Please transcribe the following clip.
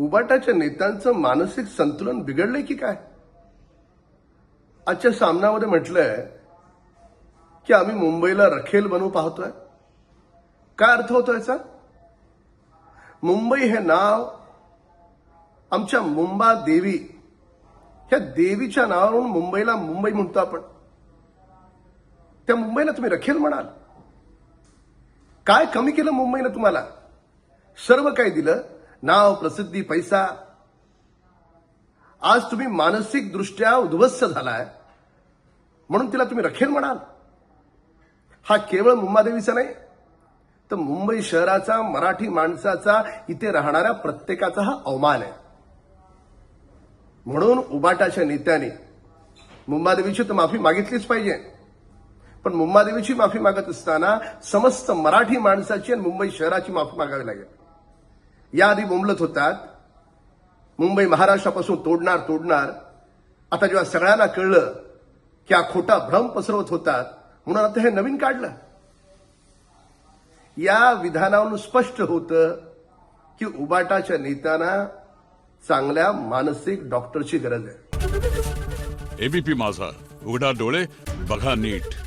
उबाटाच्या नेत्यांचं मानसिक संतुलन बिघडलंय की काय? आजच्या सामनामध्ये म्हटलंय की आम्ही मुंबईला रखेल बनवू पाहतोय. काय अर्थ होतो याचा? मुंबई हे नाव आमच्या मुंबा देवी ह्या देवीच्या नावावरून मुंबईला मुंबई म्हणतो आपण. त्या मुंबईला तुम्ही रखेल म्हणाल. काय कमी केलं मुंबईनं तुम्हाला? सर्व काही दिलं. नाव प्रसिद्धी पैसा. आज तुम्ही मानसिक दृष्ट्या उद्ध्वस्त झालाय. म्हणून तिला तुम्ही रखेल म्हणाल. हा केवळ मुंबादेवीचा नाही तर मुंबई शहराचा मराठी माणसाचा इथे राहणाऱ्या प्रत्येकाचा हा अवमान आहे. म्हणून उबाटाच्या नेत्याने मुंबादेवीची तर माफी मागितलीच पाहिजे. पण मुंबादेवीची माफी मागत असताना समस्त मराठी माणसाची आणि मुंबई शहराची माफी मागावी लागेल. याआधी बोंबलत होतात. मुंबई महाराष्ट्रापासून तोडणार तोडणार. आता जेव्हा सगळ्यांना कळलं की हा खोटा भ्रम पसरवत होतात म्हणून आता हे नवीन काढलं. या विधानावरून स्पष्ट होतं की उबाटाच्या नेत्यांना चांगल्या मानसिक डॉक्टरची गरज आहे. एबीपी माझा. उघडा डोळे बघा नीट.